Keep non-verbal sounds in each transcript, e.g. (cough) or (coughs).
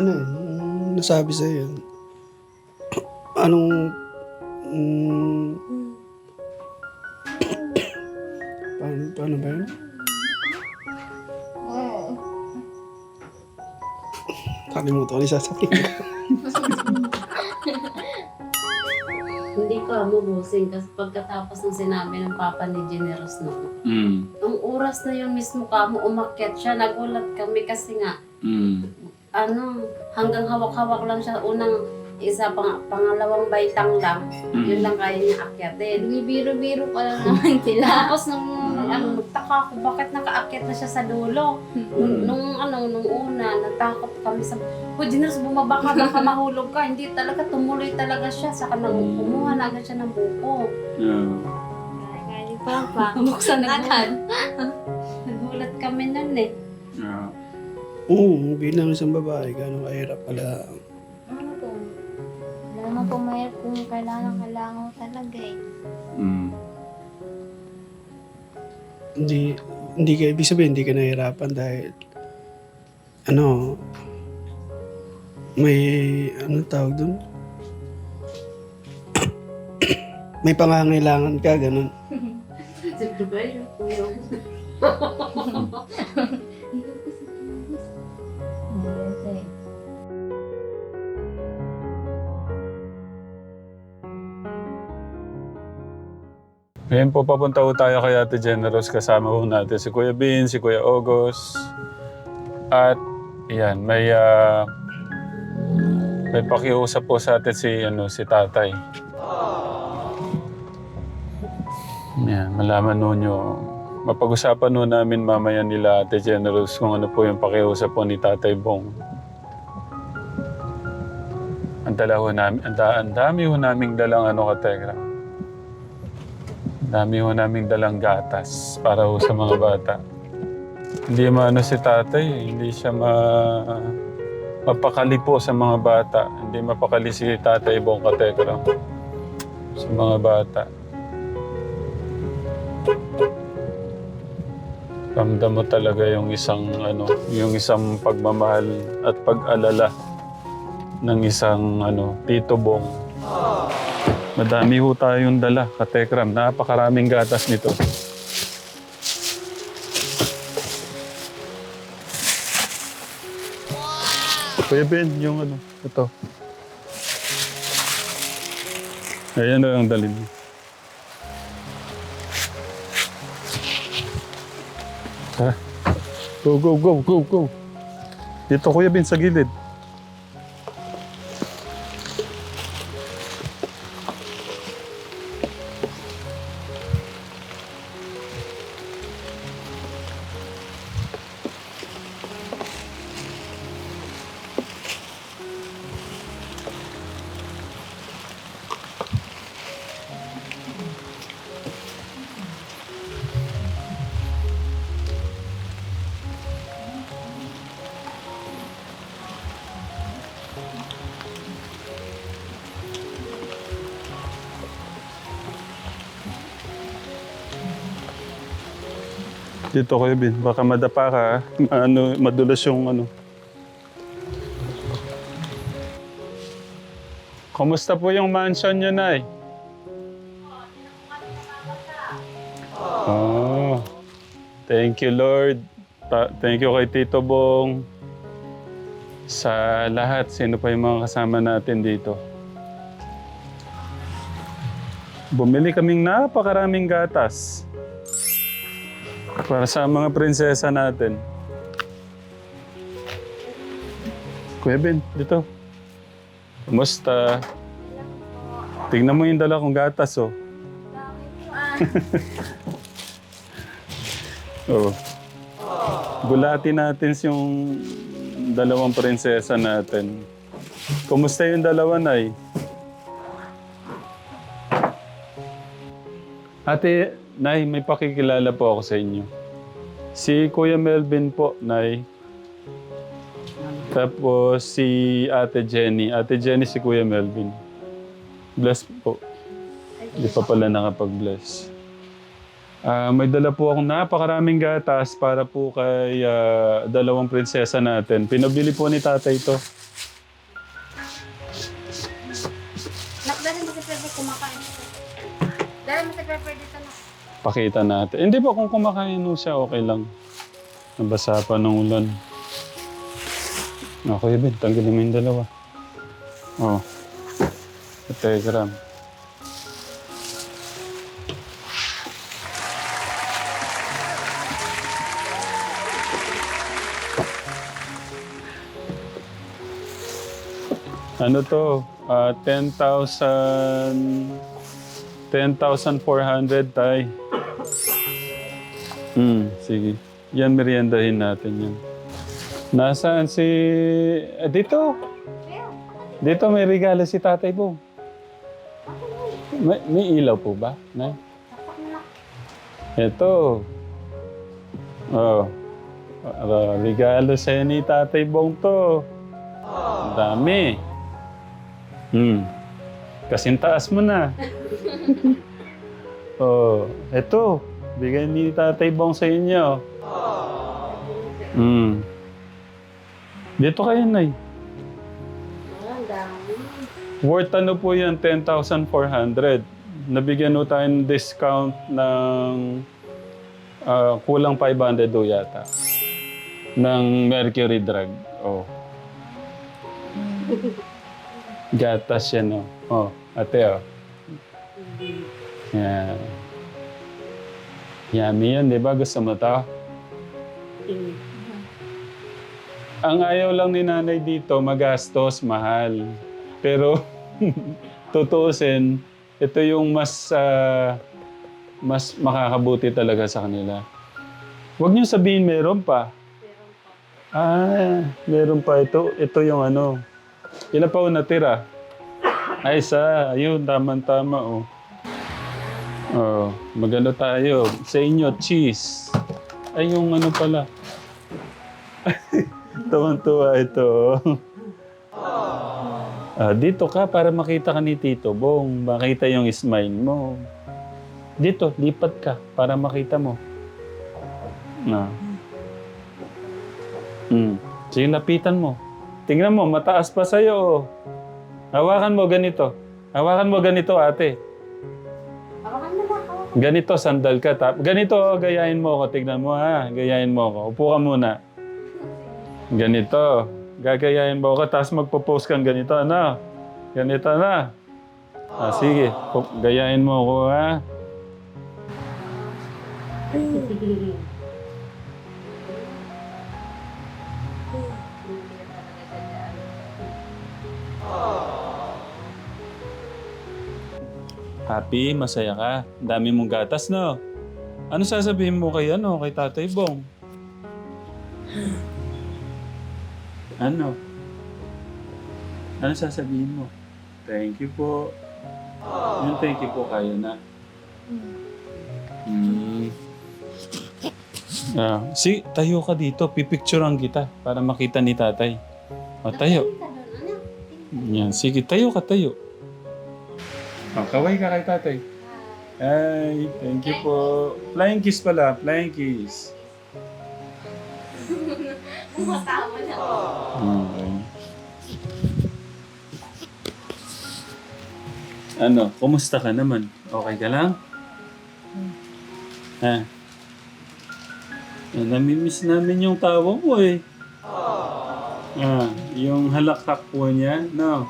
ano yun, yung nasabi sa'yo yun. Anong, mm, paano, paano ba yun? Kalimutan ko na yung sasabihin ko. (laughs) Hindi ka mabusing kasi pagkatapos ng sinabi ng papa ni Generous no. Mm. Ang oras na yun mismo ka mo umakyat siya, nagulat kami kasi nga, Mm. Ano, hanggang hawak-hawak lang siya. Unang isa, pang, pangalawang baitang lang. Yun Mm. lang kaya niya akyatin. Bibiro-biro pa lang (laughs) naman sila. Tapos nung, ano, nagtaka ako, bakit nakaakyat na siya sa dulo? Nung, nung ano, nung una, natakot kami sa, Ho, Generous, bumaba ka, baka (laughs) mahulog ka. Hindi talaga, tumuloy talaga siya. Saka nang kumuha na agad siya ng buko. Yeah. Kaya papa. (laughs) Buksan agad. Nagulat kami nun eh. Yeah. Oo, bilang isang babae, gano'ng kahirap pala. Ano po? Wala naman po mahirap kung kailangan kailangan ko talaga eh. Mm. Hindi, hindi ka, ibig sabihin, hindi ka nahihirapan dahil, ano, may, ano tawag dun? (coughs) may pangangailangan ka, ganun. Siyempre ba yun, Ngayon po papunta po tayo kay Ate Generous. Kasama po natin si Kuya Bin, si Kuya August. At yan, may ah, may pakiusap po sa atin si ano si Tatay. Yan, malaman nun nyo. Mapag-usapan nun namin mamaya nila Ate Generous kung ano po yung pakiusap po ni Tatay Bong. Ang dala ho namin, ang, da, ang dami ho naming dalang ano kategra. Ang dami ho naming dalang gatas para ho sa mga bata. Hindi maano si tatay, hindi siya ma mapakali po sa mga bata. Hindi mapakali si tatay Bong Katekra sa mga bata. Ramdam mo talaga yung isang ano, yung isang pagmamahal at pag-alala ng isang ano, Tito Bong. Madami ho tayong dala, katekram. Napakaraming gatas nito. Kuya Ben, yung ano, ito. Ayan na ang dalhin mo. Ha? Go, go, go, go, go. Dito, Kuya Ben, sa gilid. Dito, Kuya Ben. Baka madapa ka. Ano, madulas yung ano. Kumusta po yung mansion niyo, Nay? Oh, thank you, Lord. Ta- thank you kay Tito Bong. Sa lahat, sino pa yung mga kasama natin dito. Bumili kaming napakaraming gatas. Para sa mga prinsesa natin. Kuya Ben, dito. Kumusta? Tingnan mo yung dala kong gatas, oh. (laughs) oh. Gulati natin yung dalawang prinsesa natin. Kumusta yung dalawa, Nay? Ate, Nay, may pakikilala po ako sa inyo. Si Kuya Melvin po, Nay. Tapos si Ate Jenny. Ate Jenny, si Kuya Melvin. Bless po. Hindi pa pala nakapag-bless. Uh, may dala po akong napakaraming gatas para po kay uh, dalawang prinsesa natin. Pinabili po ni tatay ito. Nakadarin mo si Pepper kumakain. Darin mo si Pepper dito na. Pakita natin. Hindi po, kung kumakain mo siya, okay lang. Nabasa pa ng ulan. Okay, Ben. Tanggalin mo yung dalawa. Oh. Telegram. Ano to? Ah, 10,000... 10,400 tay. Hmm, sige. Yan, meriendahin natin yan. Nasaan si... ah, dito. Dito may regalo si Tatay Bong. May, may ilaw po ba? Nay? Ito. Oh. Ah, regalo sa'yo ni Tatay Bong to. Ang dami. Hmm. Kasing taas mo na. (laughs) oh, eto. Bigay ni Tatay Bong sa inyo. Hmm. Dito kayo, Nay. Ang dami. Worth ano po yan? 10,400. Nabigyan mo tayo ng discount ng ah, kulang 500 do yata. Ng Mercury drug. Oh. (laughs) Gatas yan, oh. Oh, ate, oh. Yan. Yummy yan, di ba? Gusto mo to? Ang ayaw lang ni nanay dito, magastos, mahal. Pero, (laughs) tutuusin, ito yung mas, ah, mas makakabuti talaga sa kanila. Huwag niyo sabihin meron pa. Ah, meron pa ito. Ito yung ano. Ilan pa natira? Ay, isa. Ayun, tama-tama, oh. Oh, magano tayo. Sa inyo, cheese. Ay, yung ano pala. (laughs) Tuwan-tuwa ito. Ah, dito ka para makita ka ni Tito Bong. Makita yung smile mo. Dito, lipat ka para makita mo. Na. Mm. Sige, lapitan mo. Tingnan mo, mataas pa sa'yo. Hawakan mo ganito. Hawakan mo ganito, ate. Hawakan mo. Ganito, sandal ka. Tap. Ganito, gayahin mo ako. Tignan mo ha. Gayahin mo ako. Upo ka muna. Ganito. Gagayahin mo ako. Tapos magpo-post kang ganito. Ano? Ganito na. Ah, sige. Gayahin mo ako ha. (laughs) Happy, masaya ka. Ang dami mong gatas, no? Ano sasabihin mo kay, ano, kay Tatay Bong? Ano? Ano sasabihin mo? Thank you po. Yung thank you po kayo na. Hmm. Ah, si, tayo ka dito. Pipicturean kita para makita ni tatay. O, tayo. Ano? Yan, sige, tayo ka, tayo. Oh, kaway ka kay tatay. Ay, thank you po. Flying kiss pala, flying kiss. Matama na. Okay. Ano, kumusta ka naman? Okay ka lang? Ha? Eh, namimiss namin yung tawa mo eh. Ah, yung halakhak po niya, no?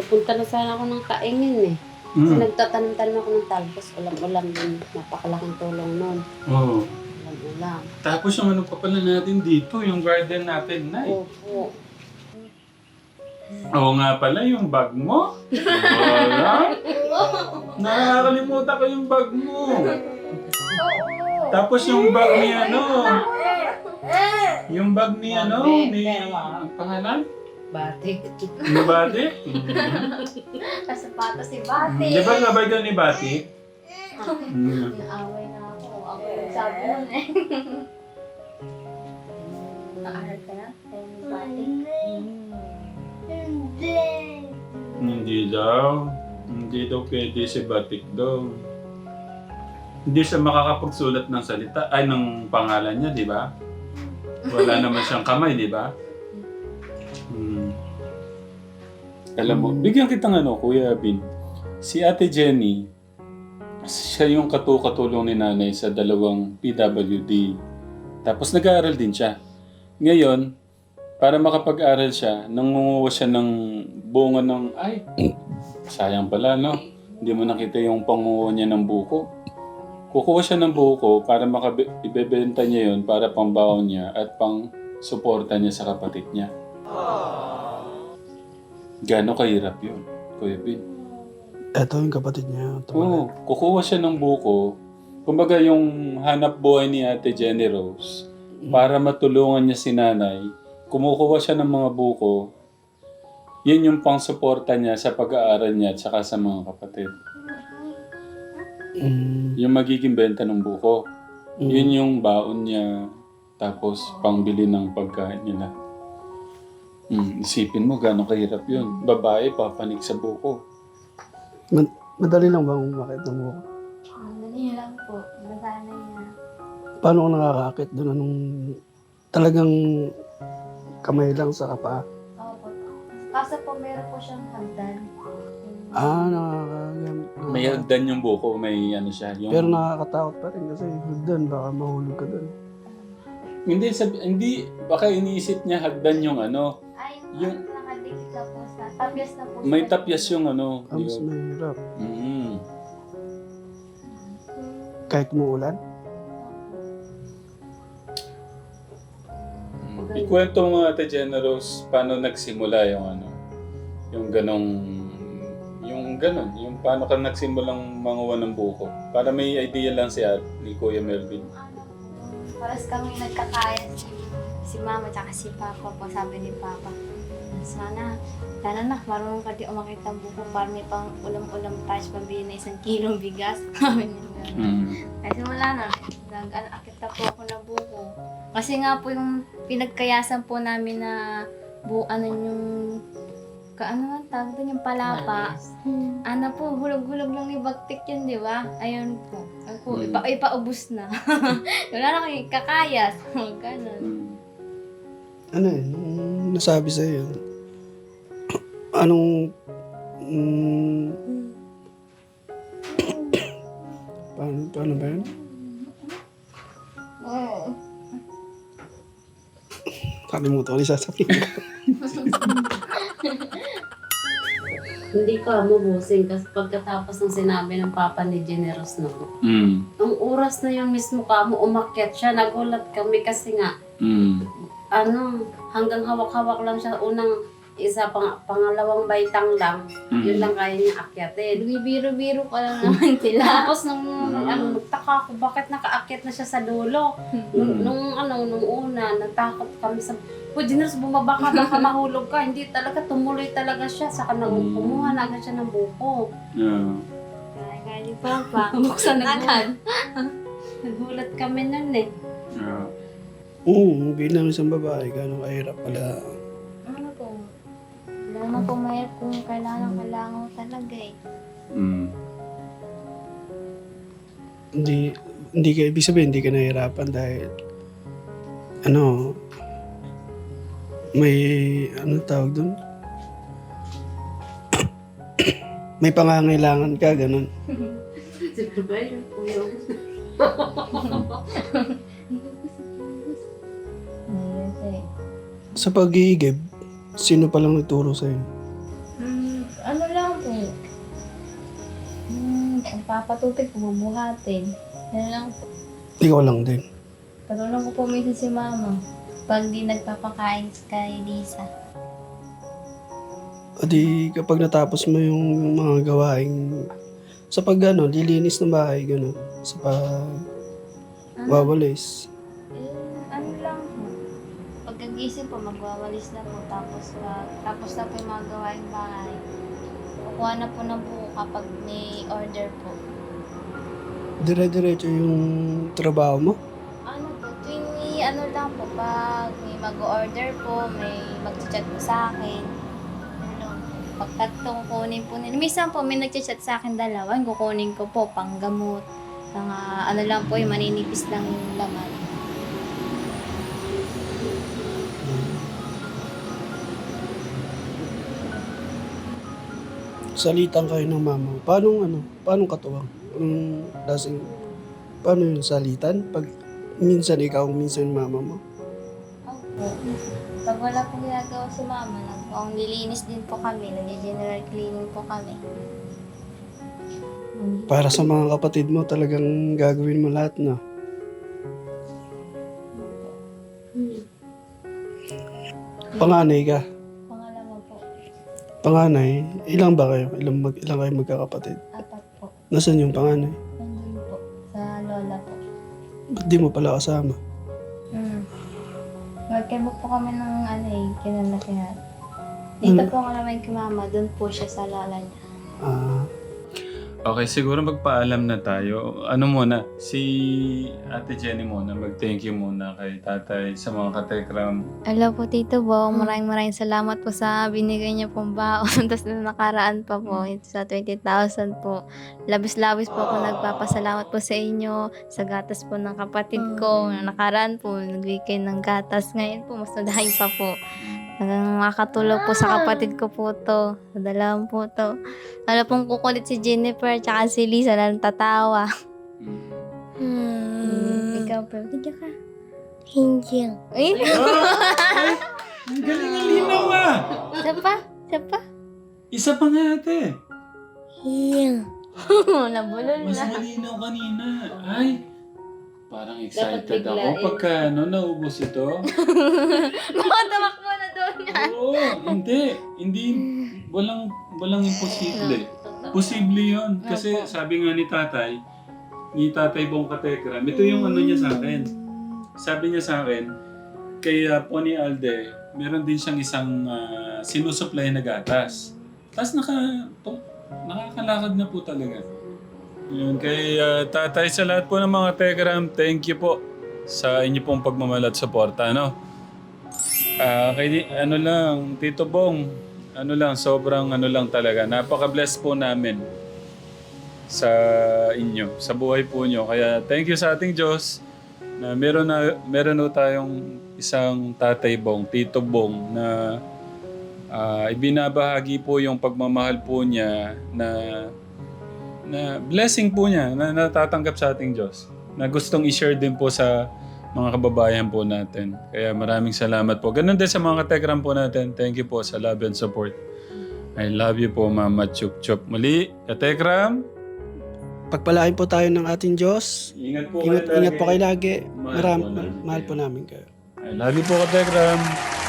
Pupunta na sana ako ng kaingin eh. Kasi Mm. nagtatanim-tanim ako ng talbos. Ulam-ulam din. Napakalaking tulong nun. Oo. Ulam-ulam. Tapos yung ano pa pala natin dito, yung garden natin, Nay. Opo. Oo nga pala, yung bag mo. Wala. (laughs) Nakakalimutan ko yung bag mo. Tapos yung bag ni ano. Yung bag ni ano, ni... Ang pangalan? Batik. Ni Bati? Kasapatos (laughs) si Mm. Bati. Di ba nabay ka ni Bati? Mm. Naaway na ako. Ako yung sabi nun eh. (laughs) Naaral ka na? Kaya ni Bati. Hindi daw. Hindi daw pwede si Batik daw. Hindi siya makakapagsulat ng salita, ay ng pangalan niya, di ba? Wala naman siyang kamay, di ba? Alam mo, bigyan kitang ano, Kuya Bin. Si Ate Jenny, siya yung katukatulong ni nanay sa dalawang PWD. Tapos nag-aaral din siya. Ngayon, para makapag-aral siya, nangunguha siya ng bunga ng, ay, sayang pala, no? Hindi mo nakita yung pangunguha niya ng buko. Kukuha siya ng buko para makabibenta niya yun para pambaon niya at pang suporta niya sa kapatid niya. Gano'ng kahirap yun, Kuya Bin? Eto yung kapatid niya. Oo, kukuha siya ng buko. Kumbaga yung hanap buhay ni Ate Jenny Rose, para matulungan niya si nanay, kumukuha siya ng mga buko. Yun yung pang-suporta niya sa pag-aaral niya at saka sa mga kapatid. Mm, Yung magiging benta ng buko. mm. Yun yung baon niya. Tapos pangbili ng pagkain nila. Mm, isipin mo gano'ng kahirap yun. Babae, papanik sa buko. Ma- madali lang bang umakit ng buko? Madali lang po. Nasanay na. Paano ko nakakakit doon? Anong talagang kamay lang sa kapa? Opo. Kaso po meron po siyang hagdan. Ah, nakakagam. May hagdan yung buko, may ano siya. Yung... Pero nakakatakot pa rin kasi hagdan, baka mahulog ka doon. Hindi, sabi, hindi, baka iniisip niya hagdan yung ano. Yung- nakadikit na po sa... Tapyas na po May sa- tapyas yung ano. Ah, mas yung- mahirap. Mm. Kahit umuulan. Mm. Ikwento mo Ate Rose, paano nagsimula yung ano, yung ganong, yung ganon, yung paano ka nagsimulang manguha ng buko. Para may idea lang si At, ni Kuya Melvin. Ano, Paras kami nagkakaya si, si mama at si papa po, sabi ni papa. Sana, sana na, marunong ka di umakit ang buko para may pang ulam-ulam tayo sa pambili na isang kilong bigas. (laughs) Mm. Kasi wala na, nag-akit na po ako ng buko. Kasi nga po yung pinagkayasan po namin na bu ano yung kaano man tawag doon yung palapa. Ano po, hulog-hulog lang ni Baktik yun, di ba? Ayun po. Ayun po, Mm. ipa, ipaubos na. (laughs) Wala na kayo kakayas. (laughs) Ganun. Mm. Ano nung nasabi sa'yo, anong, mm, (coughs) paano, paano ba yun? Kalimutan (laughs) ko yung sasabihin ko. Hindi ka mabusing kasi pagkatapos ng sinabi ng papa ni Generous no. Mm. Ang oras na yung mismo ka mo umakyat siya, nagulat kami kasi nga, Mm. ano, hanggang hawak-hawak lang siya. Unang isa, pang, pangalawang baitang lang, yun Mm. lang kaya niya akyatin. Bibiro-biro ka lang (laughs) naman sila. Tapos nung ano, nagtaka ako, bakit nakaakyat na siya sa dulo? Nung, nung ano, nung una, natakot kami sa, po, Generous, bumaba ka, baka (laughs) mahulog ka. Hindi talaga, tumuloy talaga siya. Saka nang Mm. kumuha na agad siya ng buko. Yeah. Kaya ni Papa. (laughs) Buksan agad. Nagulat kami nun eh. Yeah. Oo, bilang isang babae, gano'ng kahirap pala. Ano po? Wala naman po mahirap kung kailangan, kailangan mo talaga eh. Mm. Hindi, hindi ka, ibig sabihin, hindi ka nahihirapan dahil, ano, may, ano tawag doon? (coughs) may pangangailangan ka, ganun. Siyempre ba yun, kuya? Sa pag-iigib, sino palang nagturo sa'yo? Hmm, ano lang po. Hmm, ang papatupig, bumubuhatin. Yan lang po. Ikaw lang din. Katulong ko po minsan si mama. Pag di nagpapakain kay Lisa. O di, kapag natapos mo yung mga gawaing, sa pag, ano, lilinis ng bahay, gano'n. Sa pag, Ano, wawalis. Magwawalis na po. Tapos, uh, tapos na po yung mga gawaing bahay. Kukuha na po ng buko kapag may order po. Dire-diretso yung trabaho mo? Ano po, tuwing may ano lang po, pag may mag-order po, may mag-chat po sa akin. Ano, pagkatong kukunin po nila. Minsan po, may nag-chat sa akin dalawa, yung kukunin ko po, panggamot. Mga ano lang po, yung maninipis lang yung laman. Salitan kayo ng mama paano ano, paano katuwang? Anong lasing, paano yung salitan? Pag minsan ikaw, minsan mama mo. Opo. Pag wala po ginagawa si mama, nag lilinis din po kami, nag-general cleaning po kami. Para sa mga kapatid mo, talagang gagawin mo lahat na. Panganay ka. Panganay, ilang ba kayo? Ilang, mag, ilang kayo magkakapatid? apat po. Nasaan yung panganay? Nandun po, sa lola po. Ba't di mo pala kasama? Hmm. Magkaiba po kami ng ano eh, kinalakihan. Dito po ako naman kay mama, doon po siya sa lola niya. Ah, Okay, siguro magpaalam na tayo. Ano muna, si Ate Jenny muna, mag-thank you muna kay tatay sa mga katekram. Hello po Tito Bong, maraming maraming salamat po sa binigay niyo pong baon. (laughs) Tapos na nakaraan pa po, ito sa 20,000 po. Labis-labis po ako nagpapasalamat po sa inyo, sa gatas po ng kapatid ko. Na nakaraan po, nag-weekend ng gatas. Ngayon po, mas nadahin pa po. Talagang makakatulog po sa kapatid ko po to. Sa dalawang po to. Wala pong kukulit si Jennifer, tsaka si Lisa, lang tatawa. Hmm. Ikaw, pero hindi ka. Hindi. Eh? Ang galing na linaw ah! Isa pa? Isa pa? Isa pa nga ate. Iya. (laughs) Nabulol Mas na. malinaw kanina. Ay, parang excited ako pagka ano, naubos ito. (laughs) Makatamak mo na yan. Oo, hindi. Hindi, walang, walang imposible. Posible yun. Kasi sabi nga ni tatay, ni tatay Bong Katekram, ito yung ano niya sa akin. Sabi niya sa akin, kay uh, Pony Alde, meron din siyang isang uh, sinusupply na gatas. Tapos naka, to- nakakalakad na po talaga. Yun, kay uh, tatay sa lahat po ng mga Telegram, thank you po sa inyo pong pagmamahal at suporta. Ano? Ah, kay ano lang, Tito Bong, ano lang, sobrang ano lang talaga. Napaka-bless po namin sa inyo, sa buhay po nyo. Kaya thank you sa ating Diyos na meron na meron na tayong isang Tatay Bong, Tito Bong na ah, ibinabahagi po yung pagmamahal po niya na na blessing po niya na natatanggap sa ating Diyos na gustong i-share din po sa mga kababayan po natin. Kaya maraming salamat po. Ganun din sa mga katekram po natin. Thank you po sa love and support. I love you po, Mama Chup Chup. Muli, katekram, pagpalain po tayo ng ating Diyos. ingat po Ingat, kayo ingat po kayo lagi. Mahal Maram, po namin mahal po namin kayo. I love you po, katekram.